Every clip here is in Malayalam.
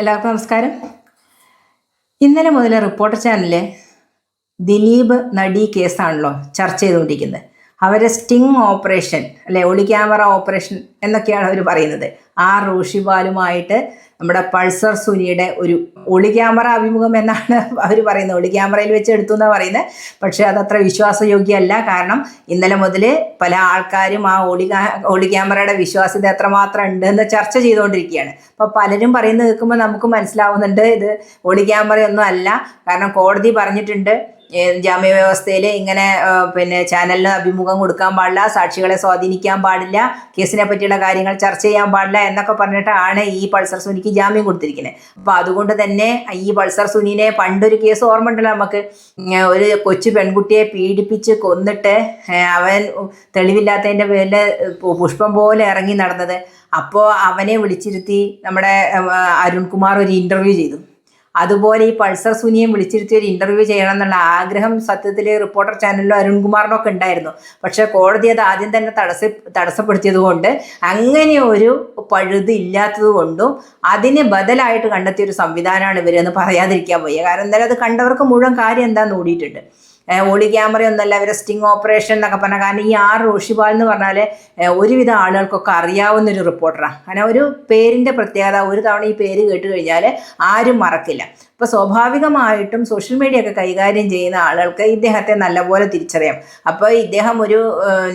എല്ലാവർക്കും നമസ്കാരം. ഇന്നലെ മുതൽ റിപ്പോർട്ടർ ചാനലിലെ ദിലീപ് നടി കേസാണല്ലോ ചർച്ച ചെയ്തുകൊണ്ടിരിക്കുന്നത്. അവരെ സ്റ്റിങ് ഓപ്പറേഷൻ അല്ലെ ഒളി ക്യാമറ ഓപ്പറേഷൻ എന്നൊക്കെയാണ് അവർ പറയുന്നത്. ആ റോഷിബാലുമായിട്ട് നമ്മുടെ പൾസർ സുനിയുടെ ഒരു ഒളി ക്യാമറ അഭിമുഖം എന്നാണ് അവർ പറയുന്നത്. ഒളി ക്യാമറയിൽ വെച്ച് എടുത്തു എന്നാണ് പറയുന്നത്. പക്ഷേ അതത്ര വിശ്വാസയോഗ്യമല്ല കാരണം ഇന്നലെ മുതൽ പല ആൾക്കാരും ആ ഒളി ഒളി ക്യാമറയുടെ വിശ്വാസ്യത എത്രമാത്രം ഉണ്ടെന്ന് ചർച്ച ചെയ്തുകൊണ്ടിരിക്കുകയാണ്. അപ്പോൾ പലരും പറയുന്നത് കേൾക്കുമ്പോൾ നമുക്ക് മനസ്സിലാവുന്നുണ്ട് ഇത് ഒളി ക്യാമറയൊന്നും അല്ല. കാരണം കോടതി പറഞ്ഞിട്ടുണ്ട് ജാമ്യ വ്യവസ്ഥയിൽ ഇങ്ങനെ പിന്നെ ചാനലിന് അഭിമുഖം കൊടുക്കാൻ പാടില്ല സാക്ഷികളെ സ്വാധീനിക്കാൻ പാടില്ല കേസിനെ പറ്റിയുള്ള കാര്യങ്ങൾ ചർച്ച ചെയ്യാൻ പാടില്ല എന്നൊക്കെ പറഞ്ഞിട്ടാണ് ഈ പൾസർ സുനിക്ക് ജാമ്യം കൊടുത്തിരിക്കുന്നത്. അപ്പോൾ അതുകൊണ്ട് തന്നെ ഈ പൾസർ സുനിനെ പണ്ടൊരു കേസ് ഓർമ്മ ഉണ്ടല്ലോ നമുക്ക് ഒരു കൊച്ചു പെൺകുട്ടിയെ പീഡിപ്പിച്ച് കൊന്നിട്ട് അവൻ തെളിവില്ലാത്തതിന്റെ പേരിൽ പുഷ്പം പോലെ ഇറങ്ങി നടന്നത്. അപ്പോൾ അവനെ വിളിച്ചിരുത്തി നമ്മുടെ അരുൺകുമാർ ഒരു ഇന്റർവ്യൂ ചെയ്തു. അതുപോലെ ഈ പൾസർ സുനിയെ വിളിച്ചിരുത്തി ഒരു ഇന്റർവ്യൂ ചെയ്യണം എന്നുള്ള ആഗ്രഹം സത്യത്തിൽ റിപ്പോർട്ടർ ചാനലിലും അരുൺകുമാറിനൊക്കെ ഉണ്ടായിരുന്നു. പക്ഷെ കോടതി അത് ആദ്യം തന്നെ തടസ്സ തടസ്സപ്പെടുത്തിയത് കൊണ്ട് അങ്ങനെ ഒരു പഴുത് ഇല്ലാത്തത് കൊണ്ടും അതിന് ബദലായിട്ട് കണ്ടെത്തിയ ഒരു സംവിധാനമാണ് ഇവരെന്ന് പറയാതിരിക്കാൻ വയ്യ. കാരണം എന്തായാലും അത് കണ്ടവർക്ക് മുഴുവൻ കാര്യം എന്താന്ന് ഓടിയിട്ടുണ്ട്. ഒളി ക്യാമറ ഒന്നല്ല അവരെ സ്റ്റിങ് ഓപ്പറേഷൻ എന്നൊക്കെ പറഞ്ഞാൽ കാരണം ഈ ആർ റോഷിപാൽ എന്ന് പറഞ്ഞാൽ ഒരുവിധ ആളുകൾക്കൊക്കെ അറിയാവുന്ന ഒരു റിപ്പോർട്ടറാണ് കാരണം ഒരു പേരിന്റെ പ്രത്യേകത ഒരു തവണ ഈ പേര് കേട്ട് കഴിഞ്ഞാൽ ആരും മറക്കില്ല. അപ്പോൾ സ്വാഭാവികമായിട്ടും സോഷ്യൽ മീഡിയ ഒക്കെ കൈകാര്യം ചെയ്യുന്ന ആളുകൾക്ക് ഇദ്ദേഹത്തെ നല്ലപോലെ തിരിച്ചറിയാം. അപ്പോൾ ഇദ്ദേഹം ഒരു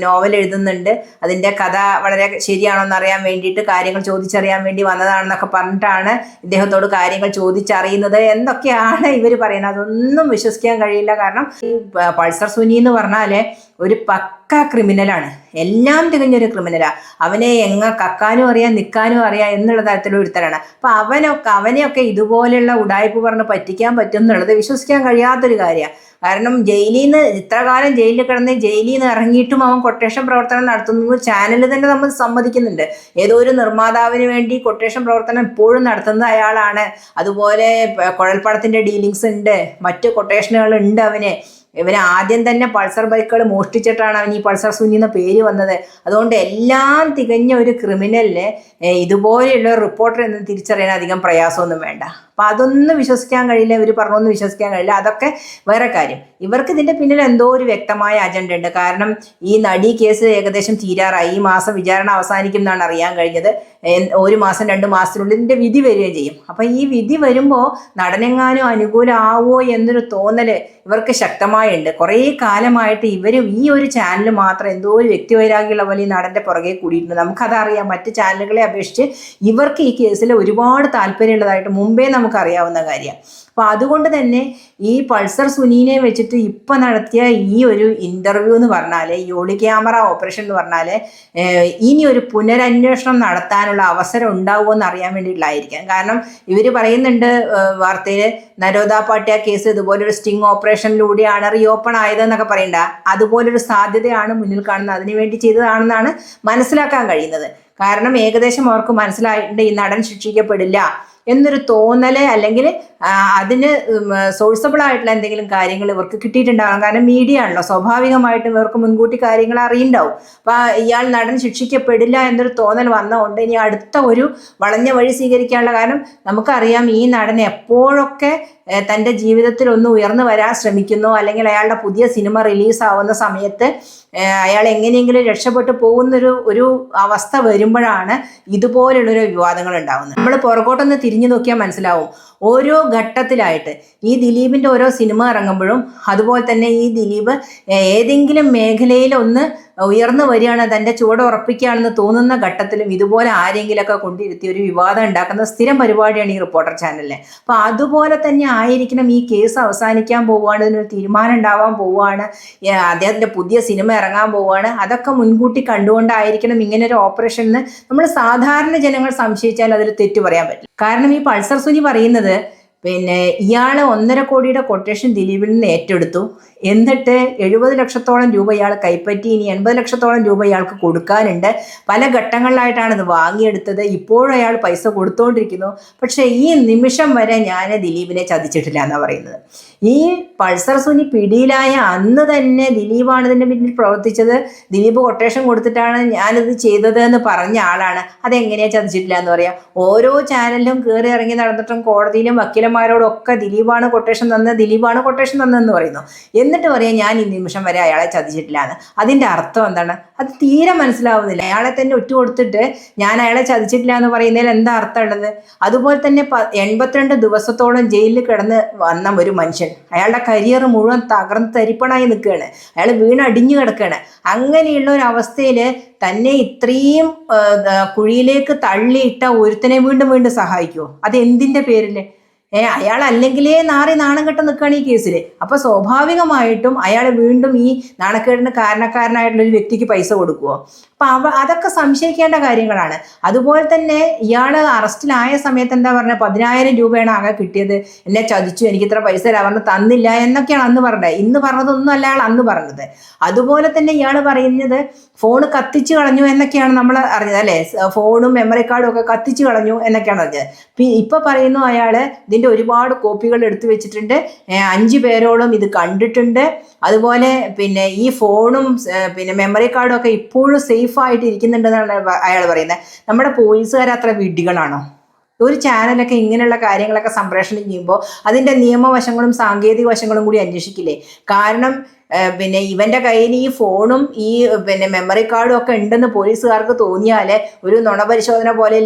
നോവൽ എഴുതുന്നുണ്ട്. അതിന്റെ കഥ വളരെ ശരിയാണോ എന്ന് അറിയാൻ വേണ്ടിയിട്ട് കാര്യങ്ങൾ ചോദിച്ചറിയാൻ വേണ്ടി വന്നതാണെന്നൊക്കെ പറഞ്ഞിട്ടാണ് ഇദ്ദേഹത്തോട് കാര്യങ്ങൾ ചോദിച്ചറിയുന്നത്. എന്തൊക്കെയാണ് ഇവർ പറയുന്നത്? അതൊന്നും വിശ്വസിക്കാൻ കഴിയില്ല. കാരണം ഈ പൾസർ സുനി എന്ന് പറഞ്ഞാൽ ഒരു പക്ക ക്രിമിനലാണ്. എല്ലാം തികഞ്ഞൊരു ക്രിമിനലാണ് അവനെ എങ്ങ കക്കാനും അറിയാം നിൽക്കാനും അറിയാം എന്നുള്ള തരത്തിലുള്ള ഒരുത്തരാണ്. അപ്പം അവനൊക്കെ അവനെയൊക്കെ ഇതുപോലെയുള്ള ഉടായ്പ പറഞ്ഞ് പറ്റിക്കാൻ പറ്റും എന്നുള്ളത് വിശ്വസിക്കാൻ കഴിയാത്തൊരു കാര്യമാണ് കാരണം ജയിലിൽ നിന്ന് ഇത്ര കാലം ജയിലിൽ കിടന്ന് ജയിലിൽ നിന്ന് ഇറങ്ങിയിട്ടും അവൻ കൊട്ടേഷൻ പ്രവർത്തനം നടത്തുന്നു ചാനൽ തന്നെ നമ്മൾ സമ്മതിക്കുന്നുണ്ട്. ഏതോ ഒരു നിർമ്മാതാവിന് വേണ്ടി കൊട്ടേഷൻ പ്രവർത്തനം ഇപ്പോഴും നടത്തുന്നത് അയാളാണ്. അതുപോലെ കുഴൽപ്പടത്തിന്റെ ഡീലിങ്സ് ഉണ്ട്. മറ്റ് കൊട്ടേഷനുകൾ ഉണ്ട് അവന്. ഇവന് ആദ്യം തന്നെ പൾസർ ബൈക്കുകൾ മോഷ്ടിച്ചിട്ടാണ് അവൻ ഈ പൾസർ സുനി എന്ന പേര് വന്നത്. അതുകൊണ്ട് എല്ലാം തികഞ്ഞ ഒരു ക്രിമിനലിന് ഇതുപോലെയുള്ള റിപ്പോർട്ടർ എന്ന് തിരിച്ചറിയാൻ അധികം പ്രയാസമൊന്നും വേണ്ട. അപ്പം അതൊന്നും വിശ്വസിക്കാൻ കഴിയില്ല ഇവർ പറഞ്ഞൊന്നും വിശ്വസിക്കാൻ കഴിയില്ല. അതൊക്കെ വേറെ കാര്യം. ഇവർക്ക് ഇതിന്റെ പിന്നിൽ എന്തോ ഒരു വ്യക്തമായ അജണ്ട ഉണ്ട്. കാരണം ഈ നടി കേസ് ഏകദേശം തീരാറായി. ഈ മാസം വിചാരണ അവസാനിക്കും എന്നാണ് അറിയാൻ കഴിഞ്ഞത്. ഒരു മാസം രണ്ട് മാസത്തിനുള്ളിൽ ഇതിന്റെ വിധി വരികയും ചെയ്യും. അപ്പം ഈ വിധി വരുമ്പോൾ നടനെങ്ങാനും അനുകൂലമാവോ എന്നൊരു തോന്നൽ ഇവർക്ക് ശക്തമായുണ്ട്. കുറേ കാലമായിട്ട് ഇവർ ഈ ഒരു ചാനൽ മാത്രം എന്തോ ഒരു വ്യക്തിവൈരാഗ്യമുള്ള പോലെ ഈ നടന്റെ പുറകെ കൂടിയിട്ടുണ്ട്. നമുക്കതറിയാം മറ്റ് ചാനലുകളെ അപേക്ഷിച്ച് ഇവർക്ക് ഈ കേസിൽ ഒരുപാട് താല്പര്യമുള്ളതായിട്ട് മുമ്പേ നമുക്കറിയാവുന്ന കാര്യമാണ് അപ്പോൾ അതുകൊണ്ട് തന്നെ ഈ പൾസർ സുനീനെ വെച്ചിട്ട് ഇപ്പം നടത്തിയ ഈ ഒരു ഇന്റർവ്യൂ എന്ന് പറഞ്ഞാൽ ഈ ഒളി ക്യാമറ ഓപ്പറേഷൻ എന്ന് പറഞ്ഞാൽ ഇനി ഒരു പുനരന്വേഷണം നടത്താനുള്ള അവസരം ഉണ്ടാവുമോ എന്ന് അറിയാൻ വേണ്ടിയിട്ടായിരിക്കാം കാരണം ഇവർ പറയുന്നുണ്ട് വാർത്തയിൽ നരോദ പാട്യ കേസ് ഇതുപോലൊരു സ്റ്റിങ് ഓപ്പറേഷനിലൂടെയാണ് റീ ഓപ്പൺ ആയതെന്നൊക്കെ പറയണ്ട. അതുപോലൊരു സാധ്യതയാണ് മുന്നിൽ കാണുന്നത്. അതിനുവേണ്ടി ചെയ്തതാണെന്നാണ് മനസ്സിലാക്കാൻ കഴിയുന്നത്. കാരണം ഏകദേശം അവർക്ക് മനസ്സിലായിട്ടുണ്ട് ഈ നടൻ ശിക്ഷിക്കപ്പെടില്ല. എന്നൊരു തോന്നൽ അല്ലെങ്കിൽ അതിന് സോഴ്സബിൾ ആയിട്ടുള്ള എന്തെങ്കിലും കാര്യങ്ങൾ ഇവർക്ക് കിട്ടിയിട്ടുണ്ടാകാം. കാരണം മീഡിയ ആണല്ലോ. സ്വാഭാവികമായിട്ടും ഇവർക്ക് മുൻകൂട്ടി കാര്യങ്ങൾ അറിയുണ്ടാവും അപ്പോൾ ഇയാൾ നടൻ ശിക്ഷിക്കപ്പെടില്ല എന്നൊരു തോന്നൽ വന്നതുകൊണ്ട് ഇനി അടുത്ത ഒരു വളഞ്ഞ വഴി സ്വീകരിക്കാനുള്ള കാരണം നമുക്കറിയാം ഈ നടൻ എപ്പോഴൊക്കെ തന്റെ ജീവിതത്തിൽ ഒന്ന് ഉയർന്നു വരാൻ ശ്രമിക്കുന്നു. അല്ലെങ്കിൽ അയാളുടെ പുതിയ സിനിമ റിലീസാവുന്ന സമയത്ത് അയാൾ എങ്ങനെയെങ്കിലും രക്ഷപ്പെട്ടു പോകുന്നൊരു ഒരു അവസ്ഥ വരുമ്പോഴാണ് ഇതുപോലുള്ളൊരു വിവാദങ്ങൾ ഉണ്ടാകുന്നത് നമ്മൾ പുറകോട്ടൊന്ന് തിരിഞ്ഞു നോക്കിയാൽ മനസ്സിലാവും. ഓരോ ഘട്ടത്തിലായിട്ട് ഈ ദിലീപിന്റെ ഓരോ സിനിമ ഇറങ്ങുമ്പോഴും അതുപോലെ തന്നെ ഈ ദിലീപ് ഏതെങ്കിലും മേഖലയിൽ ഒന്ന് ഉയർന്നു വരികയാണ് തന്റെ ചുവട് ഉറപ്പിക്കുകയാണെന്ന് തോന്നുന്ന ഘട്ടത്തിലും ഇതുപോലെ ആരെങ്കിലുമൊക്കെ കൊണ്ടിരുത്തി ഒരു വിവാദം ഉണ്ടാക്കുന്ന സ്ഥിരം പരിപാടിയാണ് ഈ റിപ്പോർട്ടർ ചാനലിലെ. അപ്പോൾ അതുപോലെ തന്നെ ആയിരിക്കണം ഈ കേസ് അവസാനിക്കാൻ പോവുകയാണ് ഇതിനൊരു തീരുമാനം ഉണ്ടാവാൻ പോവുകയാണ് അദ്ദേഹത്തിന്റെ പുതിയ സിനിമ ഇറങ്ങാൻ പോവുകയാണ്. അതൊക്കെ മുൻകൂട്ടി കണ്ടുകൊണ്ടായിരിക്കണം ഇങ്ങനെ ഒരു ഓപ്പറേഷൻ നമ്മൾ സാധാരണ ജനങ്ങൾ സംശയിച്ചാൽ അതിൽ തെറ്റു പറയാൻ പറ്റില്ല. കാരണം ഈ പൾസർ സുനി പറയുന്നത് പിന്നെ ഇയാൾ ഒന്നര കോടിയുടെ കൊട്ടേഷൻ ദിലീപിൽ നിന്ന് ഏറ്റെടുത്തു. എന്നിട്ട് എഴുപത് ലക്ഷത്തോളം രൂപ ഇയാൾ കൈപ്പറ്റി ഇനി എൺപത് ലക്ഷത്തോളം രൂപ ഇയാൾക്ക് കൊടുക്കാനുണ്ട്. പല ഘട്ടങ്ങളിലായിട്ടാണ് ഇത് വാങ്ങിയെടുത്തത്. ഇപ്പോഴും അയാൾ പൈസ കൊടുത്തുകൊണ്ടിരിക്കുന്നു പക്ഷേ ഈ നിമിഷം വരെ ഞാൻ ദിലീപിനെ ചതിച്ചിട്ടില്ല എന്നാണ് പറയുന്നത്. ഈ പൾസർ സുനി പിടിയിലായ അന്ന് തന്നെ ദിലീപാണ് ഇതിന്റെ പിന്നിൽ പ്രവർത്തിച്ചത്. ദിലീപ് കൊട്ടേഷൻ കൊടുത്തിട്ടാണ് ഞാനിത് ചെയ്തത് എന്ന് പറഞ്ഞ ആളാണ്. അതെങ്ങനെയാണ് ചതിച്ചിട്ടില്ല എന്ന് പറയാം. ഓരോ ചാനലിലും കയറി ഇറങ്ങി നടന്നിട്ടും കോടതിയിലും വക്കീലന്മാരോടൊക്കെ ദിലീപാണ് കൊട്ടേഷൻ തന്നത് ദിലീപാണ് കൊട്ടേഷൻ തന്നതെന്ന് പറയുന്നു. എന്നിട്ട് പറയാം ഞാൻ ഈ നിമിഷം വരെ അയാളെ ചതിച്ചിട്ടില്ല എന്ന്. അതിന്റെ അർത്ഥം എന്താണ്? അത് തീരെ മനസ്സിലാവുന്നില്ല. അയാളെ തന്നെ ഒറ്റ കൊടുത്തിട്ട് ഞാൻ അയാളെ ചതിച്ചിട്ടില്ല എന്ന് പറയുന്നതിൽ എന്താ അർത്ഥമുള്ളത്? അതുപോലെ തന്നെ എൺപത്തിരണ്ട് ദിവസത്തോളം ജയിലിൽ കിടന്ന് വന്ന ഒരു മനുഷ്യൻ. അയാളുടെ കരിയർ മുഴുവൻ തകർന്ന് തരിപ്പണായി നിൽക്കുകയാണ്. അയാൾ വീണടിഞ്ഞു കിടക്കുകയാണ്. അങ്ങനെയുള്ള ഒരു അവസ്ഥയിൽ തന്നെ ഇത്രയും കുഴിയിലേക്ക് തള്ളിയിട്ട ഒരുത്തനെ വീണ്ടും വീണ്ടും സഹായിക്കുമോ അത് എന്തിന്റെ പേരിൽ ഏ അയാൾ അല്ലെങ്കിലേ നാറി നാണം കെട്ട് നിൽക്കുകയാണ് ഈ കേസിൽ അപ്പോൾ സ്വാഭാവികമായിട്ടും അയാൾ വീണ്ടും ഈ നാണക്കേടിന് കാരണക്കാരനായിട്ടുള്ള ഒരു വ്യക്തിക്ക് പൈസ കൊടുക്കുമോ അപ്പം അവ അതൊക്കെ സംശയിക്കേണ്ട കാര്യങ്ങളാണ്. അതുപോലെ തന്നെ ഇയാൾ അറസ്റ്റിലായ സമയത്ത് എന്താ പറഞ്ഞത് പതിനായിരം രൂപയാണ് ആകെ കിട്ടിയത്. എന്നെ ചതിച്ചു എനിക്ക് ഇത്ര പൈസ തരാൻ തന്നില്ല എന്നൊക്കെയാണ് അന്ന് പറഞ്ഞത്. ഇന്ന് പറഞ്ഞതൊന്നും അല്ല അയാൾ അന്ന് പറഞ്ഞത്. അതുപോലെ തന്നെ ഇയാൾ പറയുന്നത് ഫോൺ കത്തിച്ചു കളഞ്ഞു എന്നൊക്കെയാണ് നമ്മൾ അറിഞ്ഞത് അല്ലേ? ഫോണും മെമ്മറി കാർഡും ഒക്കെ കത്തിച്ചു കളഞ്ഞു എന്നൊക്കെയാണ് അറിഞ്ഞത്. ഇപ്പം പറയുന്നു അയാൾ ഇതിന്റെ ഒരുപാട് കോപ്പികൾ എടുത്തു വെച്ചിട്ടുണ്ട്. അഞ്ച് പേരോളം ഇത് കണ്ടിട്ടുണ്ട്. അതുപോലെ പിന്നെ ഈ ഫോണും പിന്നെ മെമ്മറി കാർഡും ഒക്കെ ഇപ്പോഴും സേഫ് ആയിട്ട് ഇരിക്കുന്നുണ്ടെന്നാണ് അയാൾ പറയുന്നത് നമ്മുടെ പോലീസുകാർ അത്ര വിഡ്ഢികളാണോ? ഒരു ചാനലൊക്കെ ഇങ്ങനെയുള്ള കാര്യങ്ങളൊക്കെ സംപ്രേഷണം ചെയ്യുമ്പോൾ അതിന്റെ നിയമവശങ്ങളും സാങ്കേതിക വശങ്ങളും കൂടി അന്വേഷിക്കില്ലേ? കാരണം പിന്നെ ഇവന്റെ കയ്യിൽ ഈ ഫോണും ഈ പിന്നെ മെമ്മറി കാർഡും ഒക്കെ ഉണ്ടെന്ന് പോലീസുകാർക്ക് തോന്നിയാൽ ഒരു നുണപരിശോധന പോലെ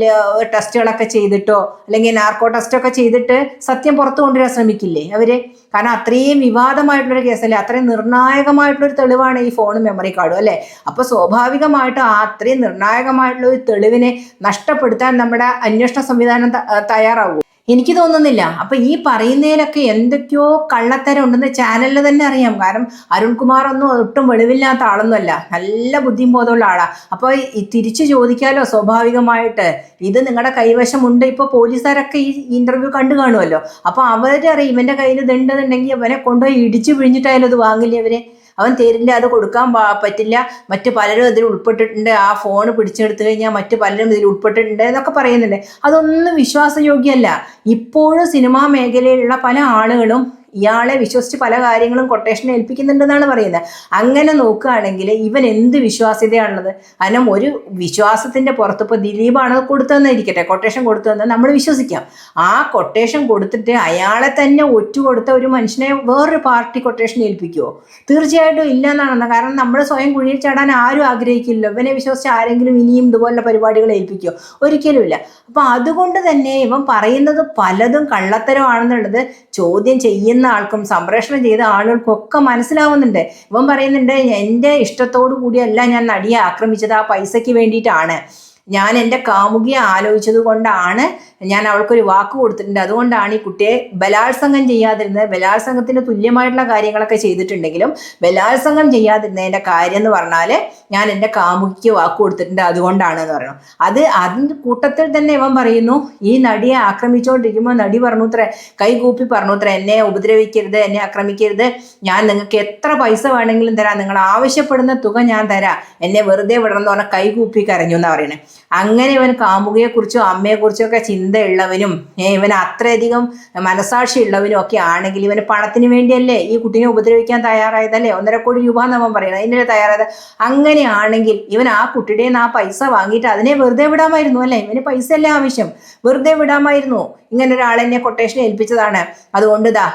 ടെസ്റ്റുകളൊക്കെ ചെയ്തിട്ടോ അല്ലെങ്കിൽ നാർക്കോ ടെസ്റ്റൊക്കെ ചെയ്തിട്ട് സത്യം പുറത്തു കൊണ്ടുവരാൻ ശ്രമിക്കില്ലേ അവർ? കാരണം അത്രയും വിവാദമായിട്ടുള്ളൊരു കേസല്ലേ അത്രയും നിർണായകമായിട്ടുള്ളൊരു തെളിവാണ് ഈ ഫോണും മെമ്മറി കാർഡും അല്ലേ? അപ്പോൾ സ്വാഭാവികമായിട്ടും ആ അത്രയും നിർണായകമായിട്ടുള്ള ഒരു തെളിവിനെ നഷ്ടപ്പെടുത്താൻ നമ്മുടെ അന്വേഷണ സംവിധാനം തയ്യാറാവും. എനിക്ക് തോന്നുന്നില്ല. അപ്പൊ ഈ പറയുന്നതിലൊക്കെ എന്തൊക്കെയോ കള്ളത്തരം ഉണ്ടെന്ന് ചാനലിൽ തന്നെ അറിയാം. കാരണം അരുൺകുമാർ ഒന്നും ഒട്ടും വെളിവില്ലാത്ത ആളൊന്നുമല്ല. നല്ല ബുദ്ധിയും ബോധമുള്ള ആളാ അപ്പോൾ തിരിച്ചു ചോദിക്കാലോ സ്വാഭാവികമായിട്ട്? ഇത് നിങ്ങളുടെ കൈവശമുണ്ട്. ഇപ്പോൾ പോലീസുകാരൊക്കെ ഈ ഇന്റർവ്യൂ കണ്ടു കാണുമല്ലോ അപ്പോൾ അവരറിയും ഇവന്റെ കയ്യിൽ ഇതുണ്ടെന്നുണ്ടെങ്കിൽ അവനെ കൊണ്ടുപോയി ഇടിച്ചു പിഴിഞ്ഞിട്ടായാലും അത് വാങ്ങില്ലേ അവർ അവൻ തരില്ല അത് കൊടുക്കാൻ പറ്റില്ല. മറ്റു പലരും ഇതിൽ ഉൾപ്പെട്ടിട്ടുണ്ട്. ആ ഫോൺ പിടിച്ചെടുത്തു കഴിഞ്ഞാൽ മറ്റു പലരും ഇതിൽ ഉൾപ്പെട്ടിട്ടുണ്ട് എന്നൊക്കെ പറയുന്നുണ്ട്. അതൊന്നും വിശ്വാസയോഗ്യമല്ല ഇപ്പോഴും സിനിമാ മേഖലയിലുള്ള പല ആളുകളും ഇയാളെ വിശ്വസിച്ച് പല കാര്യങ്ങളും കൊട്ടേഷൻ ഏൽപ്പിക്കുന്നുണ്ടെന്നാണ് പറയുന്നത്. അങ്ങനെ നോക്കുകയാണെങ്കിൽ ഇവൻ എന്ത് വിശ്വാസ്യതയാണുള്ളത്? കാരണം ഒരു വിശ്വാസത്തിന്റെ പുറത്ത് ഇപ്പോൾ ദിലീപാണ് കൊടുത്തതെന്ന് ഇരിക്കട്ടെ കൊട്ടേഷൻ കൊടുത്തതെന്ന് നമ്മൾ വിശ്വസിക്കാം. ആ കൊട്ടേഷൻ കൊടുത്തിട്ട് അയാളെ തന്നെ ഒറ്റ കൊടുത്ത ഒരു മനുഷ്യനെ വേറൊരു പാർട്ടി കൊട്ടേഷൻ ഏൽപ്പിക്കുമോ തീർച്ചയായിട്ടും ഇല്ല എന്നാണെന്ന് കാരണം നമ്മൾ സ്വയം കുഴിയിൽ ചാടാൻ ആരും ആഗ്രഹിക്കില്ലല്ലോ. ഇവനെ വിശ്വസിച്ച് ആരെങ്കിലും ഇനിയും ഇതുപോലുള്ള പരിപാടികൾ ഏൽപ്പിക്കുമോ ഒരിക്കലുമില്ല. അപ്പോൾ അതുകൊണ്ട് തന്നെ ഇവൻ പറയുന്നത് പലതും കള്ളത്തരമാണെന്നുള്ളത് ചോദ്യം ചെയ്യുന്ന ആൾക്കും സംപ്രേഷണം ചെയ്ത ആളുകൾക്കും ഒക്കെ മനസ്സിലാവുന്നുണ്ട്. ഇവൻ പറയുന്നുണ്ട് എന്റെ ഇഷ്ടത്തോടു കൂടിയല്ല ഞാൻ നടിയെ ആക്രമിച്ചത് ആ പൈസയ്ക്ക് വേണ്ടിയിട്ടാണ്. ഞാൻ എന്റെ കാമുകിയെ ആലോചിച്ചത് കൊണ്ടാണ് ഞാൻ അവൾക്കൊരു വാക്ക് കൊടുത്തിട്ടുണ്ട്. അതുകൊണ്ടാണ് ഈ കുട്ടിയെ ബലാത്സംഗം ചെയ്യാതിരുന്നത്. ബലാത്സംഗത്തിന് തുല്യമായിട്ടുള്ള കാര്യങ്ങളൊക്കെ ചെയ്തിട്ടുണ്ടെങ്കിലും ബലാത്സംഗം ചെയ്യാതിരുന്നതിന്റെ കാര്യം എന്ന് പറഞ്ഞാൽ ഞാൻ എന്റെ കാമുകിക്ക് വാക്ക് കൊടുത്തിട്ടുണ്ട് അതുകൊണ്ടാണ് എന്ന് പറയുന്നത് അത് അതിന്റെ കൂട്ടത്തിൽ തന്നെ ഇവൻ പറയുന്നു ഈ നടിയെ ആക്രമിച്ചുകൊണ്ടിരിക്കുമ്പോൾ നടി പറഞ്ഞുത്രേ കൈകൂപ്പി പറഞ്ഞുത്രേ എന്നെ ഉപദ്രവിക്കരുത് എന്നെ ആക്രമിക്കരുത്. ഞാൻ നിങ്ങൾക്ക് എത്ര പൈസ വേണമെങ്കിലും തരാം. നിങ്ങൾ ആവശ്യപ്പെടുന്ന തുക ഞാൻ തരാം. എന്നെ വെറുതെ വിടണം എന്ന് പറഞ്ഞാൽ കൈകൂപ്പി കരഞ്ഞു എന്നാണ് പറയണേ. അങ്ങനെ ഇവൻ കാമുകയെക്കുറിച്ചും അമ്മയെക്കുറിച്ചും ഒക്കെ ചിന്തയുള്ളവനും ഇവൻ അത്രയധികം മനസാക്ഷി ഉള്ളവനും ഒക്കെ ആണെങ്കിൽ ഇവന് പണത്തിന് വേണ്ടിയല്ലേ ഈ കുട്ടീനെ ഉപദ്രവിക്കാൻ തയ്യാറായതല്ലേ? ഒന്നര കോടി രൂപ എന്ന് എന്നവൻ പറയുന്നത് അതിന്റെ തയ്യാറായത്. അങ്ങനെയാണെങ്കിൽ ഇവൻ ആ കുട്ടിയുടെ നിന്ന് ആ പൈസ വാങ്ങിയിട്ട് അതിനെ വെറുതെ വിടാമായിരുന്നു അല്ലേ? ഇവന് പൈസ അല്ലേ ആവശ്യം? വെറുതെ വിടാമായിരുന്നു. ഇങ്ങനെ ഒരാൾ എന്നെ കൊട്ടേഷൻ ഏൽപ്പിച്ചതാണ്. അതുകൊണ്ട് ദാ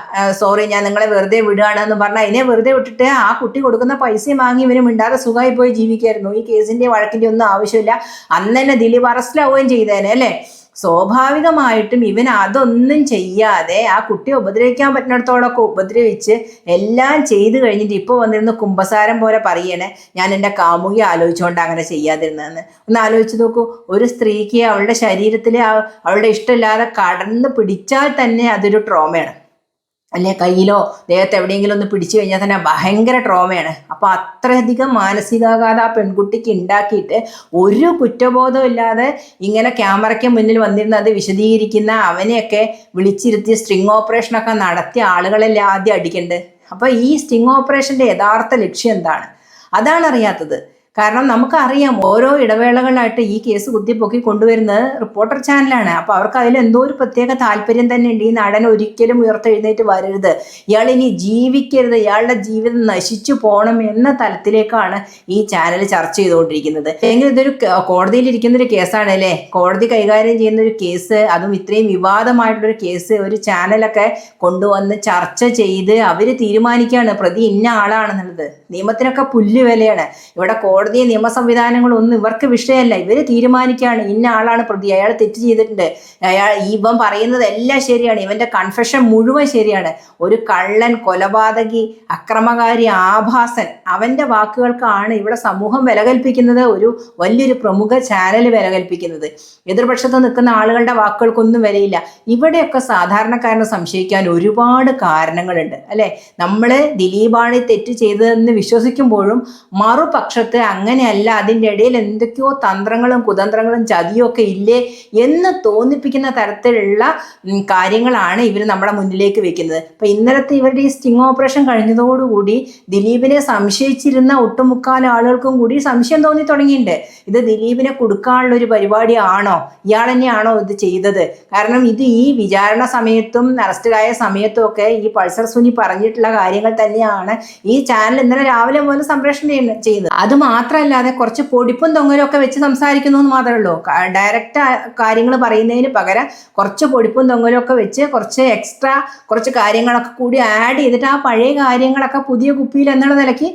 സോറി ഞാൻ നിങ്ങളെ വെറുതെ വിടുകയാണെന്ന് പറഞ്ഞാൽ അതിനെ വെറുതെ വിട്ടിട്ട് ആ കുട്ടി കൊടുക്കുന്ന പൈസയും വാങ്ങി ഇവരും മിണ്ടാതെ സുഖമായി പോയി ജീവിക്കായിരുന്നു ഈ കേസിന്റെ വഴക്കിന്റെ ഒന്നും ആവശ്യമില്ല. അന്ന് തന്നെ ദിലീപ് അറസ്റ്റിലാവുകയും ചെയ്തേനെ അല്ലേ? സ്വാഭാവികമായിട്ടും ഇവൻ അതൊന്നും ചെയ്യാതെ ആ കുട്ടിയെ ഉപദ്രവിക്കാൻ പറ്റുന്നിടത്തോടൊക്കെ ഉപദ്രവിച്ച് എല്ലാം ചെയ്തു കഴിഞ്ഞിട്ട് ഇപ്പോൾ വന്നിരുന്ന കുമ്പസാരം പോലെ പറയണേ ഞാൻ എന്റെ കാമുകി ആലോചിച്ചുകൊണ്ട് അങ്ങനെ ചെയ്യാതിരുന്നതെന്ന്. ഒന്ന് ആലോചിച്ച് നോക്കൂ ഒരു സ്ത്രീക്ക് അവളുടെ ശരീരത്തിൽ അവളുടെ ഇഷ്ടമില്ലാതെ കടന്ന് പിടിച്ചാൽ തന്നെ അതൊരു ട്രോമയാണ് അല്ലെ കയ്യിലോ ദേഹത്ത് എവിടെയെങ്കിലും ഒന്ന് പിടിച്ചു കഴിഞ്ഞാൽ തന്നെ ഭയങ്കര ട്രോമയാണ് അപ്പോൾ അത്രയധികം മാനസികാഘാത ആ പെൺകുട്ടിക്ക് ഉണ്ടാക്കിയിട്ട് ഒരു കുറ്റബോധവും ഇല്ലാതെ ഇങ്ങനെ ക്യാമറയ്ക്ക് മുന്നിൽ വന്നിരുന്ന് അത് വിശദീകരിക്കുന്ന അവനെയൊക്കെ വിളിച്ചിരുത്തി സ്ട്രിങ് ഓപ്പറേഷനൊക്കെ നടത്തിയ ആളുകളല്ലേ ആദ്യം അടിക്കണ്ട് അപ്പോൾ ഈ സ്റ്റിങ് ഓപ്പറേഷന്റെ യഥാർത്ഥ ലക്ഷ്യം എന്താണ്? അതാണ് അറിയാത്തത്. കാരണം നമുക്കറിയാം ഓരോ ഇടവേളകളായിട്ട് ഈ കേസ് കുത്തിപ്പൊക്കി കൊണ്ടുവരുന്നത് റിപ്പോർട്ടർ ചാനലാണ്. അപ്പോൾ അവർക്ക് അതിൽ എന്തോ ഒരു പ്രത്യേക താല്പര്യം തന്നെ ഉണ്ട്. ഈ നടൻ ഒരിക്കലും ഉയർത്തെഴുന്നേറ്റ് വരരുത്. ഇയാൾ ഇനി ജീവിക്കരുത്. ഇയാളുടെ ജീവിതം നശിച്ചു പോകണം എന്ന തലത്തിലേക്കാണ് ഈ ചാനൽ ചർച്ച ചെയ്തുകൊണ്ടിരിക്കുന്നത്. എങ്കിലും ഇതൊരു കോടതിയിലിരിക്കുന്ന ഒരു കേസാണ് അല്ലേ? കോടതി കൈകാര്യം ചെയ്യുന്ന ഒരു കേസ് അതും ഇത്രയും വിവാദമായിട്ടുള്ളൊരു കേസ് ഒരു ചാനലൊക്കെ കൊണ്ടുവന്ന് ചർച്ച ചെയ്ത് അവർ തീരുമാനിക്കുകയാണ്. പ്രതി ഇന്ന ആളാണെന്നുള്ളത്. നിയമത്തിനൊക്കെ പുല്ല് വിലയാണ്. ഇവിടെ കോടതി നിയമ സംവിധാനങ്ങളൊന്നും ഇവർക്ക് വിഷയമല്ല. ഇവർ തീരുമാനിക്കുകയാണ് ഇന്ന ആളാണ് പ്രതി. അയാൾ തെറ്റ് ചെയ്തിട്ടുണ്ട്. അയാൾ ഇവൻ പറയുന്നത് എല്ലാം ശരിയാണ്. ഇവന്റെ കൺഫെഷൻ മുഴുവൻ ശരിയാണ്. ഒരു കള്ളൻ കൊലപാതകി അക്രമകാരി ആഭാസൻ അവന്റെ വാക്കുകൾക്കാണ് ഇവിടെ സമൂഹം വില കൽപ്പിക്കുന്നത് ഒരു വലിയൊരു പ്രമുഖ ചാനൽ വില കൽപ്പിക്കുന്നത് എതിർപക്ഷത്ത് നിൽക്കുന്ന ആളുകളുടെ വാക്കുകൾക്കൊന്നും വിലയില്ല. ഇവിടെയൊക്കെ സാധാരണക്കാരനെ സംശയിക്കാൻ ഒരുപാട് കാരണങ്ങളുണ്ട്. അല്ലെ? നമ്മൾ ദിലീപാണ് തെറ്റ് ചെയ്തതെന്ന് വിശ്വസിക്കുമ്പോഴും മറുപക്ഷത്ത് അങ്ങനെയല്ല അതിന്റെ ഇടയിൽ എന്തൊക്കെയോ തന്ത്രങ്ങളും കുതന്ത്രങ്ങളും ചതിയും ഒക്കെ ഇല്ലേ എന്ന് തോന്നിപ്പിക്കുന്ന തരത്തിലുള്ള കാര്യങ്ങളാണ് ഇവർ നമ്മുടെ മുന്നിലേക്ക് വെക്കുന്നത്. അപ്പം ഇന്നലത്തെ ഇവരുടെ ഈ സ്റ്റിങ് ഓപ്പറേഷൻ കഴിഞ്ഞതോടുകൂടി ദിലീപിനെ സംശയിച്ചിരുന്ന ഒട്ടുമുക്കാൽ ആളുകൾക്കും കൂടി സംശയം തോന്നി തുടങ്ങിയിട്ടുണ്ട്. ഇത് ദിലീപിനെ കൊടുക്കാനുള്ള ഒരു പരിപാടി ആണോ ഇയാൾ തന്നെയാണോ ഇത് ചെയ്തത്? കാരണം ഇത് ഈ വിചാരണ സമയത്തും അറസ്റ്റിലായ സമയത്തും ഒക്കെ ഈ പൾസർ സുനി പറഞ്ഞിട്ടുള്ള കാര്യങ്ങൾ തന്നെയാണ് ഈ ചാനൽ ഇന്നലെ രാവിലെ മുതൽ സംപ്രേഷണം ചെയ്യുന്ന- ചെയ്യുന്നത്. അത് മാത്രമല്ലാതെ കുറച്ച് പൊടിപ്പും തൊങ്ങലും ഒക്കെ വെച്ച് സംസാരിക്കുന്നു എന്ന് മാത്രമേ ഉള്ളൂ. ഡയറക്റ്റ് കാര്യങ്ങൾ പറയുന്നതിന് പകരം കുറച്ച് പൊടിപ്പും തൊങ്ങലും ഒക്കെ വെച്ച് കുറച്ച് എക്സ്ട്രാ കുറച്ച് കാര്യങ്ങളൊക്കെ കൂടി ആഡ് ചെയ്തിട്ട് ആ പഴയ കാര്യങ്ങളൊക്കെ പുതിയ കുപ്പിയിൽ എന്നുള്ള നിലയ്ക്ക്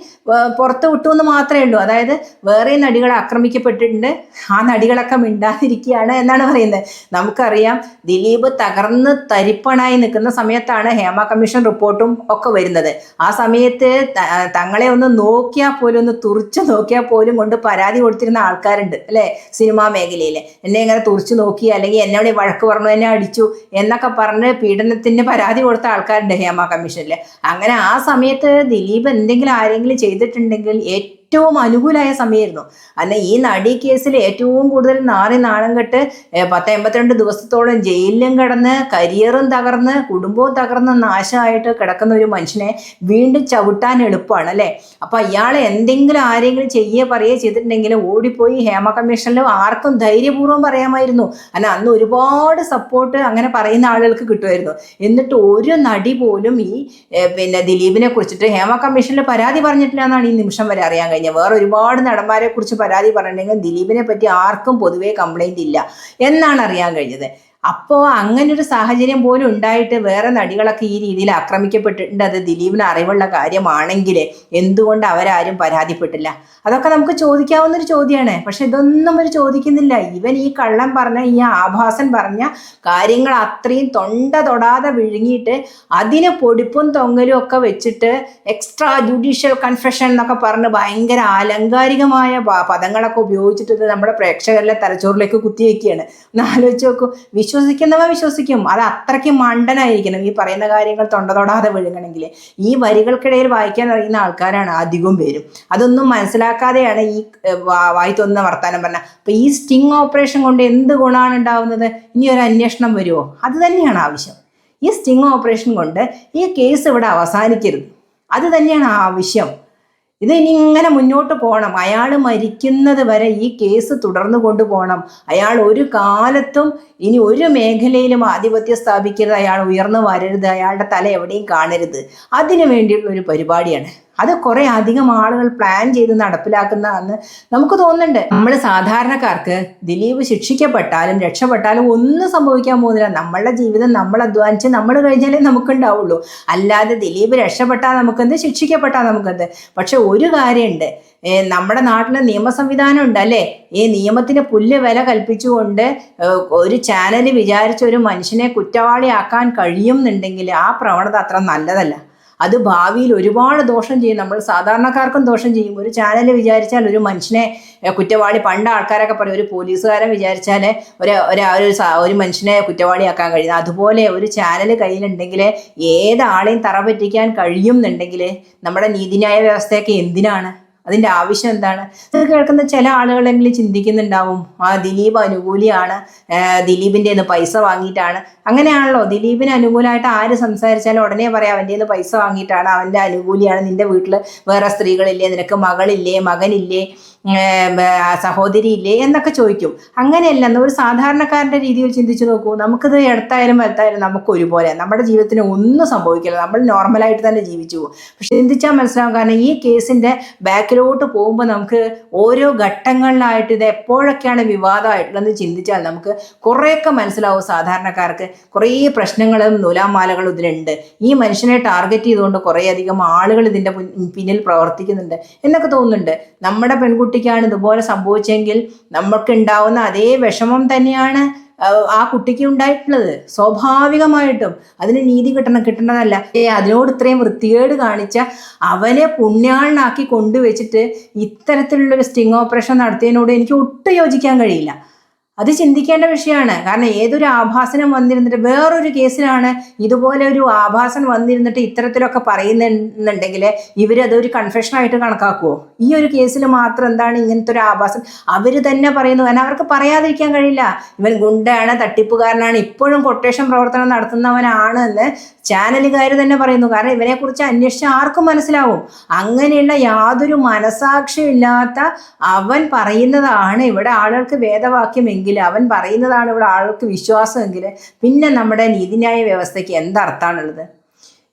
പുറത്ത് വിട്ടു എന്ന് മാത്രമേ ഉള്ളൂ. അതായത് വേറെ നടികൾ ആക്രമിക്കപ്പെട്ടിട്ടുണ്ട്. ആ നടികളൊക്കെ മിണ്ടാതിരിക്കുകയാണ് എന്നാണ് പറയുന്നത്. നമുക്കറിയാം ദിലീപ് തകർന്ന് തരിപ്പണായി നിൽക്കുന്ന സമയത്താണ് ഹേമ കമ്മീഷൻ റിപ്പോർട്ടും ഒക്കെ വരുന്നത്. ആ സമയത്ത് തങ്ങളെ ഒന്ന് നോക്കിയാൽ പോലും ഒന്ന് തുറച്ചു നോക്കിയാൽ പോലും കൊണ്ട് പരാതി കൊടുത്തിരുന്ന ആൾക്കാരുണ്ട് അല്ലേ? സിനിമാ മേഖലയിൽ എന്നെ ഇങ്ങനെ തുറച്ചു നോക്കി അല്ലെങ്കിൽ എന്നോട് വഴക്ക് പറഞ്ഞു എന്നെ അടിച്ചു എന്നൊക്കെ പറഞ്ഞ് പീഡനത്തിന് പരാതി കൊടുത്ത ആൾക്കാരുണ്ട് ഹേമ കമ്മീഷനിൽ അങ്ങനെ ആ സമയത്ത് ദിലീപ് എന്തെങ്കിലും ആരെങ്കിലും ചെയ്തിട്ടുണ്ടെങ്കിൽ ഏറ്റവും അനുകൂലമായ സമയമായിരുന്നു. അന്ന ഈ നടി കേസിൽ ഏറ്റവും കൂടുതൽ നാറി നാണം കെട്ട് പത്ത് എൺപത്തിരണ്ട് ദിവസത്തോളം ജയിലിലും കിടന്ന് കരിയറും തകർന്ന് കുടുംബവും തകർന്ന് നാശമായിട്ട് കിടക്കുന്ന ഒരു മനുഷ്യനെ വീണ്ടും ചവിട്ടാൻ എളുപ്പമാണ് അല്ലേ? അപ്പോൾ അയാൾ എന്തെങ്കിലും ആരെങ്കിലും ചെയ്യേ പറയുക ചെയ്തിട്ടുണ്ടെങ്കിൽ ഓടിപ്പോയി ഹേമ കമ്മീഷനിൽ ആർക്കും ധൈര്യപൂർവം പറയാമായിരുന്നു. അല്ല അന്ന് ഒരുപാട് സപ്പോർട്ട് അങ്ങനെ പറയുന്ന ആളുകൾക്ക് കിട്ടുമായിരുന്നു. എന്നിട്ട് ഒരു നടി പോലും ഈ പിന്നെ ദിലീപിനെ കുറിച്ചിട്ട് ഹേമ കമ്മീഷനിൽ പരാതി പറഞ്ഞിട്ടില്ല എന്നാണ് ഈ നിമിഷം വരെ അറിയാൻ കഴിഞ്ഞത് വേറെ ഒരുപാട് നടന്മാരെ കുറിച്ച് പരാതി പറഞ്ഞിട്ടുണ്ടെങ്കിൽ ദിലീപിനെ പറ്റി ആർക്കും പൊതുവേ കംപ്ലൈന്റ് ഇല്ല. എന്നാണ് അറിയാൻ കഴിഞ്ഞത്. അപ്പോൾ അങ്ങനെ ഒരു സാഹചര്യം പോലും ഉണ്ടായിട്ട് വേറെ നടികളൊക്കെ ഈ രീതിയിൽ ആക്രമിക്കപ്പെട്ടിട്ടുണ്ട് അത് ദിലീപിന് അറിവുള്ള കാര്യമാണെങ്കിൽ എന്തുകൊണ്ട് അവരാരും പരാതിപ്പെട്ടില്ല? അതൊക്കെ നമുക്ക് ചോദിക്കാവുന്നൊരു ചോദ്യമാണ് പക്ഷെ ഇതൊന്നും അവർ ചോദിക്കുന്നില്ല. ഇവൻ ഈ കള്ളം പറഞ്ഞ ഈ ആഭാസൻ പറഞ്ഞ കാര്യങ്ങൾ അത്രയും തൊണ്ട തൊടാതെ വിഴുങ്ങിയിട്ട് അതിന് പൊടിപ്പും തൊങ്ങലും ഒക്കെ വെച്ചിട്ട് എക്സ്ട്രാ ജുഡീഷ്യൽ കൺഫെഷൻ എന്നൊക്കെ പറഞ്ഞ് ഭയങ്കര ആലങ്കാരികമായ പദങ്ങളൊക്കെ ഉപയോഗിച്ചിട്ട് നമ്മുടെ പ്രേക്ഷകരിലെ തലച്ചോറിലേക്ക് കുത്തിവെക്കുകയാണ്. ഒന്ന് ആലോചിച്ച് നോക്കൂ. വിശ്വസിക്കുന്നവൻ വിശ്വസിക്കും. അത് അത്രയ്ക്ക് മണ്ടനായിരിക്കണം. ഈ പറയുന്ന കാര്യങ്ങൾ തൊണ്ട തൊടാതെ വിഴുങ്ങണമെങ്കിൽ. ഈ വരികൾക്കിടയിൽ വായിക്കാൻ അറിയുന്ന ആൾക്കാരാണ് അധികം പേരും. അതൊന്നും മനസ്സിലാക്കാതെയാണ് ഈ വായി തോന്നുന്ന വർത്തമാനം പറഞ്ഞ. അപ്പൊ ഈ സ്റ്റിങ് ഓപ്പറേഷൻ കൊണ്ട് എന്ത് ഗുണമാണ് ഉണ്ടാവുന്നത്? ഇനി ഒരു അന്വേഷണം വരുമോ അത് തന്നെയാണ് ആവശ്യം. ഈ സ്റ്റിങ് ഓപ്പറേഷൻ കൊണ്ട് ഈ കേസ് ഇവിടെ അവസാനിക്കരുത്. അത് തന്നെയാണ് ആവശ്യം. ഇത് ഇനി ഇങ്ങനെ മുന്നോട്ട് പോകണം. അയാൾ മരിക്കുന്നത് വരെ ഈ കേസ് തുടർന്നു കൊണ്ടുപോകണം അയാൾ ഒരു കാലത്തും ഇനി ഒരു മേഖലയിലും ആധിപത്യം സ്ഥാപിക്കരുത്. അയാൾ ഉയർന്നു വരരുത്. അയാളുടെ തല എവിടെയും കാണരുത്. അതിനു വേണ്ടിയുള്ള ഒരു പരിപാടിയാണ്. അത് കുറെ അധികം ആളുകൾ പ്ലാൻ ചെയ്ത് നടപ്പിലാക്കുന്നതെന്ന് നമുക്ക് തോന്നുന്നുണ്ട്. നമ്മൾ സാധാരണക്കാർക്ക് ദിലീപ് ശിക്ഷിക്കപ്പെട്ടാലും രക്ഷപ്പെട്ടാലും ഒന്നും സംഭവിക്കാൻ പോകുന്നില്ല. നമ്മളുടെ ജീവിതം നമ്മൾ അധ്വാനിച്ച് നമ്മൾ കഴിഞ്ഞാലേ നമുക്കുണ്ടാവുള്ളൂ. അല്ലാതെ ദിലീപ് രക്ഷപ്പെട്ടാൽ നമുക്കെന്ത്? ശിക്ഷിക്കപ്പെട്ടാൽ നമുക്കെന്ത്? പക്ഷെ ഒരു കാര്യമുണ്ട്. നമ്മുടെ നാട്ടിൽ നിയമ സംവിധാനം ഉണ്ട് അല്ലേ? ഈ നിയമത്തിന് പുല്ല് വില കൽപ്പിച്ചുകൊണ്ട് ഒരു ചാനൽ വിചാരിച്ച ഒരു മനുഷ്യനെ കുറ്റവാളിയാക്കാൻ കഴിയുന്നുണ്ടെങ്കിൽ ആ പ്രവണത അത്ര നല്ലതല്ല. അത് ഭാവിയിൽ ഒരുപാട് ദോഷം ചെയ്യും. നമ്മൾ സാധാരണക്കാർക്കും ദോഷം ചെയ്യും. ഒരു ചാനൽ വിചാരിച്ചാൽ ഒരു മനുഷ്യനെ കുറ്റവാളി പണ്ട് ആൾക്കാരൊക്കെ പറയും. ഒരു പോലീസുകാരൻ വിചാരിച്ചാൽ ഒരു ഒരു ഒരു മനുഷ്യനെ കുറ്റവാളിയാക്കാൻ കഴിയുന്നത് അതുപോലെ ഒരു ചാനൽ കയ്യിലുണ്ടെങ്കിൽ ഏതാളെയും തറ പറ്റിക്കാൻ കഴിയും എന്നുണ്ടെങ്കിൽ നമ്മുടെ നീതിന്യായ വ്യവസ്ഥയൊക്കെ എന്തിനാണ്? അതിന്റെ ആവശ്യം എന്താണ്? ഇത് കേൾക്കുന്ന ചില ആളുകളെങ്കിലും ചിന്തിക്കുന്നുണ്ടാവും ആ ദിലീപ് അനുകൂലിയാണ് ദിലീപിന്റെ നിന്ന് പൈസ വാങ്ങിയിട്ടാണ്. അങ്ങനെയാണല്ലോ ദിലീപിന് അനുകൂലമായിട്ട് ആര് സംസാരിച്ചാലും ഉടനെ പറയാം അവന്റെ നിന്ന് പൈസ വാങ്ങിയിട്ടാണ് അവന്റെ അനുകൂലിയാണ് നിന്റെ വീട്ടിൽ വേറെ സ്ത്രീകളില്ലേ നിനക്ക് മകളില്ലേ മകനില്ലേ. സഹോദരി ഇല്ലേ എന്നൊക്കെ ചോദിക്കും. അങ്ങനെയല്ല എന്നാ ഒരു സാധാരണക്കാരന്റെ രീതിയിൽ ചിന്തിച്ചു നോക്കൂ. നമുക്കിത് ഇടത്തായാലും വലത്തായാലും നമുക്ക് ഒരുപോലെ. നമ്മുടെ ജീവിതത്തിന് ഒന്നും സംഭവിക്കില്ല. നമ്മൾ നോർമലായിട്ട് തന്നെ ജീവിച്ചു പോകും. പക്ഷെ ചിന്തിച്ചാൽ മനസ്സിലാവും കാരണം ഈ കേസിന്റെ ബാക്കിലോട്ട് പോകുമ്പോൾ നമുക്ക് ഓരോ ഘട്ടങ്ങളിലായിട്ട് ഇത് എപ്പോഴൊക്കെയാണ് വിവാദമായിട്ടുള്ളതെന്ന് ചിന്തിച്ചാൽ നമുക്ക് കുറേയൊക്കെ മനസ്സിലാവും സാധാരണക്കാർക്ക്. കുറേ പ്രശ്നങ്ങളും നൂലാമാലകളും ഇതിലുണ്ട്. ഈ മനുഷ്യനെ ടാർഗറ്റ് ചെയ്തുകൊണ്ട് കുറേയധികം ആളുകൾ ഇതിന്റെ പിന്നിൽ പ്രവർത്തിക്കുന്നുണ്ട് എന്നൊക്കെ തോന്നുന്നുണ്ട്. നമ്മുടെ പെൺകുട്ടിക്കാണ് ഇതുപോലെ സംഭവിച്ചെങ്കിൽ നമ്മൾക്ക് ഉണ്ടാവുന്ന അതേ വിഷമം തന്നെയാണ് ആ, കുട്ടിക്ക് ഉണ്ടായിട്ടുള്ളത് സ്വാഭാവികമായിട്ടും അതിന് നീതി കിട്ടണം കിട്ടണതല്ല. അതിനോട് ഇത്രയും വൃത്തികേട് കാണിച്ച അവനെ പുണ്യാളനാക്കി കൊണ്ടുവച്ചിട്ട് ഇത്തരത്തിലുള്ളൊരു സ്റ്റിങ് ഓപ്പറേഷൻ നടത്തിയതിനോട് എനിക്ക് ഒട്ടും യോജിക്കാൻ കഴിയില്ല. അത് ചിന്തിക്കേണ്ട വിഷയമാണ്. കാരണം ഏതൊരു ആഭാസനം വന്നിരുന്നിട്ട് വേറൊരു കേസിലാണ് ഇതുപോലെ ഒരു ആഭാസൻ വന്നിരുന്നിട്ട് ഇത്തരത്തിലൊക്കെ പറയുന്നുണ്ടെങ്കിൽ ഇവരതൊരു കൺഫെഷനായിട്ട് കണക്കാക്കുമോ ഈ ഒരു കേസിൽ മാത്രം എന്താണ് ഇങ്ങനത്തെ ഒരു ആഭാസം അവർ തന്നെ പറയുന്നു. കാരണം അവർക്ക് പറയാതിരിക്കാൻ കഴിയില്ല. ഇവൻ ഗുണ്ടയാണ് തട്ടിപ്പുകാരനാണ് ഇപ്പോഴും കൊട്ടേഷൻ പ്രവർത്തനം നടത്തുന്നവനാണ് എന്ന് ചാനലുകാർ തന്നെ പറയുന്നു. കാരണം ഇവനെക്കുറിച്ച് അന്വേഷിച്ച് ആർക്കും മനസ്സിലാവും. അങ്ങനെയുള്ള യാതൊരു മനസാക്ഷിയില്ലാത്ത അവൻ പറയുന്നതാണ് ഇവിടെ ആളുകൾക്ക് വേദവാക്യമെങ്കിൽ അവൻ പറയുന്നതാണ് ഇവിടെ ആൾക്ക് വിശ്വാസമെങ്കിൽ പിന്നെ നമ്മുടെ നീതിന്യായ വ്യവസ്ഥയ്ക്ക് എന്തർത്ഥമാണുള്ളത്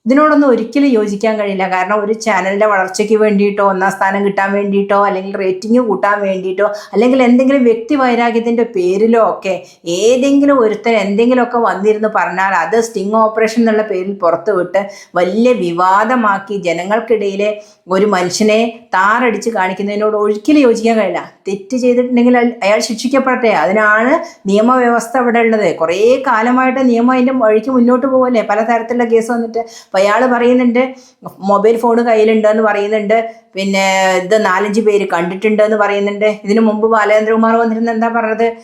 ഇതിനോടൊന്നും ഒരിക്കലും യോജിക്കാൻ കഴിയില്ല. കാരണം ഒരു ചാനലിന്റെ വളർച്ചയ്ക്ക് വേണ്ടിയിട്ടോ ഒന്നാം സ്ഥാനം കിട്ടാൻ വേണ്ടിയിട്ടോ അല്ലെങ്കിൽ റേറ്റിംഗ് കൂട്ടാൻ വേണ്ടിയിട്ടോ അല്ലെങ്കിൽ എന്തെങ്കിലും വ്യക്തി വൈരാഗ്യത്തിന്റെ പേരിലോ ഒക്കെ ഏതെങ്കിലും ഒരുത്തൻ എന്തെങ്കിലുമൊക്കെ വന്നിരുന്ന് പറഞ്ഞാൽ അത് സ്റ്റിങ് ഓപ്പറേഷൻ എന്നുള്ള പേരിൽ പുറത്തുവിട്ട് വലിയ വിവാദമാക്കി ജനങ്ങൾക്കിടയിലെ ഒരു മനുഷ്യനെ താറടിച്ച് കാണിക്കുന്നതിനോട് ഒരിക്കലും യോജിക്കാൻ കഴിയില്ല. തെറ്റ് ചെയ്തിട്ടുണ്ടെങ്കിൽ അയാൾ- ശിക്ഷിക്കപ്പെടട്ടെ. അതിനാണ് നിയമവ്യവസ്ഥ ഇവിടെ ഉള്ളത്. കുറേ കാലമായിട്ട് നിയമം അതിന്റെ വഴിക്ക് മുന്നോട്ട് പല തരത്തിലുള്ള കേസ് വന്നിട്ട്. അപ്പോൾ അയാൾ പറയുന്നുണ്ട് മൊബൈൽ ഫോൺ കയ്യിലുണ്ട് എന്ന് പറയുന്നുണ്ട്. പിന്നെ ഇത് നാലഞ്ച് പേര് കണ്ടിട്ടുണ്ട് എന്ന് പറയുന്നുണ്ട്. ഇതിനു മുമ്പ് ബാലേന്ദ്രകുമാർ വന്നിരുന്ന എന്താ പറഞ്ഞത്?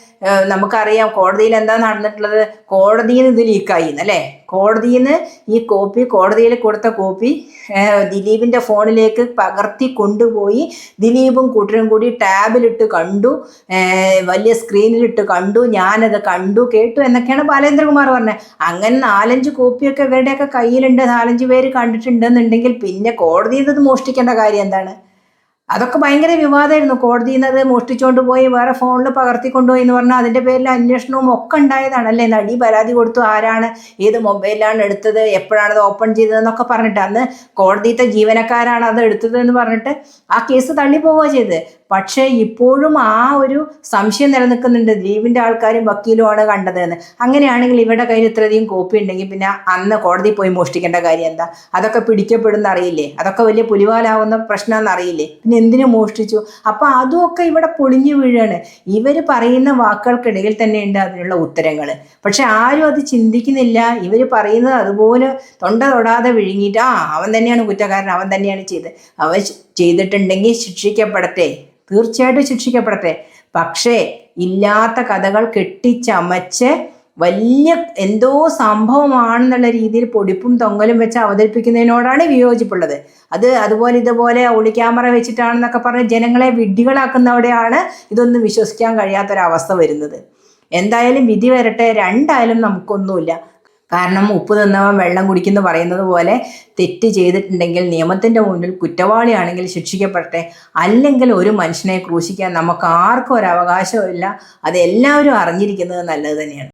നമുക്കറിയാം കോടതിയിൽ എന്താ നടന്നിട്ടുള്ളത്? കോടതിയിൽ ഇത് ലീക്കായി അല്ലേ കോടതിയിൽ നിന്ന് ഈ കോപ്പി കോടതിയിൽ കൊടുത്ത കോപ്പി ദിലീപിന്റെ ഫോണിലേക്ക് പകർത്തി കൊണ്ടുപോയി ദിലീപും കൂട്ടരും കൂടി ടാബിലിട്ട് കണ്ടു. വലിയ സ്ക്രീനിലിട്ട് കണ്ടു. ഞാനത് കണ്ടു കേട്ടു എന്നൊക്കെയാണ് ബാലേന്ദ്രകുമാർ പറഞ്ഞത്. അങ്ങനെ നാലഞ്ച് കോപ്പിയൊക്കെ ഇവരുടെയൊക്കെ കയ്യിലുണ്ട് നാലഞ്ച് പേര് കണ്ടിട്ടുണ്ടെന്നുണ്ടെങ്കിൽ പിന്നെ കോടതിയിൽ നിന്ന് മോഷ്ടിക്കേണ്ട കാര്യം എന്താണ്? അതൊക്കെ ഭയങ്കര വിവാദമായിരുന്നു കോടതിയിൽ നിന്ന് അത് മോഷ്ടിച്ചുകൊണ്ട് പോയി വേറെ ഫോണിൽ പകർത്തിക്കൊണ്ടുപോയി എന്ന് പറഞ്ഞാൽ അതിന്റെ പേരിൽ അന്വേഷണവും ഒക്കെ ഉണ്ടായതാണ് അല്ലേ നടി പരാതി കൊടുത്തു ആരാണ്? ഏത് മൊബൈലാണ് എടുത്തത്? എപ്പോഴാണ് അത് ഓപ്പൺ ചെയ്തതെന്നൊക്കെ പറഞ്ഞിട്ട് അന്ന് കോടതിയിലത്തെ ജീവനക്കാരാണ് അത് എടുത്തത് എന്ന് പറഞ്ഞിട്ട് ആ കേസ് തള്ളിപ്പോവുക ചെയ്തത്. പക്ഷേ ഇപ്പോഴും ആ ഒരു സംശയം നിലനിൽക്കുന്നുണ്ട്. ദ്വീപിന്റെ ആൾക്കാരും വക്കീലുമാണ് കണ്ടതെന്ന്. അങ്ങനെയാണെങ്കിൽ ഇവരുടെ കയ്യിൽ ഇത്രയധികം കോപ്പി ഉണ്ടെങ്കിൽ പിന്നെ അന്ന് കോടതി പോയി മോഷ്ടിക്കേണ്ട കാര്യം എന്താ? അതൊക്കെ പിടിക്കപ്പെടുന്ന അറിയില്ലേ? അതൊക്കെ വലിയ പുലിവാലാവുന്ന പ്രശ്നമെന്ന് അറിയില്ലേ? പിന്നെ എന്തിനു മോഷ്ടിച്ചു? അപ്പോൾ അതുമൊക്കെ ഇവിടെ പൊളിഞ്ഞു വീഴാണ്. ഇവർ പറയുന്ന വാക്കുകൾക്കിടയിൽ തന്നെ ഉണ്ട് അതിനുള്ള ഉത്തരങ്ങൾ പക്ഷെ ആരും അത് ചിന്തിക്കുന്നില്ല. ഇവർ പറയുന്നത് അതുപോലെ തൊണ്ട തൊടാതെ വിഴുങ്ങിയിട്ട് ആ അവൻ തന്നെയാണ് കുറ്റക്കാരൻ അവൻ തന്നെയാണ് ചെയ്ത് അവൻ ചെയ്തിട്ടുണ്ടെങ്കിൽ ശിക്ഷിക്കപ്പെടട്ടെ. തീർച്ചയായിട്ടും ശിക്ഷിക്കപ്പെടട്ടെ. പക്ഷേ ഇല്ലാത്ത കഥകൾ കെട്ടിച്ചമച്ച് വലിയ എന്തോ സംഭവമാണെന്നുള്ള രീതിയിൽ പൊടിപ്പും തൊങ്ങലും വെച്ച് അവതരിപ്പിക്കുന്നതിനോടാണ് വിയോജിപ്പുള്ളത്. അത് അതുപോലെ ഇതുപോലെ ഒളി ക്യാമറ വെച്ചിട്ടാണെന്നൊക്കെ പറഞ്ഞ് ജനങ്ങളെ വിഡ്ഢികളാക്കുന്നവിടെയാണ് ഇതൊന്നും വിശ്വസിക്കാൻ കഴിയാത്തൊരവസ്ഥ വരുന്നത്. എന്തായാലും വിധി വരട്ടെ. രണ്ടായാലും നമുക്കൊന്നുമില്ല. കാരണം ഉപ്പ് തിന്നവൻ വെള്ളം കുടിക്കുന്നു പറയുന്നത് പോലെ തെറ്റ് ചെയ്തിട്ടുണ്ടെങ്കിൽ നിയമത്തിന്റെ മുന്നിൽ കുറ്റവാളിയാണെങ്കിൽ ശിക്ഷിക്കപ്പെടട്ടെ. അല്ലെങ്കിൽ ഒരു മനുഷ്യനെ ക്രൂശിക്കാൻ നമുക്ക് ആർക്കും ഒരു അവകാശമില്ല അത് എല്ലാവരും അറിഞ്ഞിരിക്കുന്നത് നല്ലത് തന്നെയാണ്.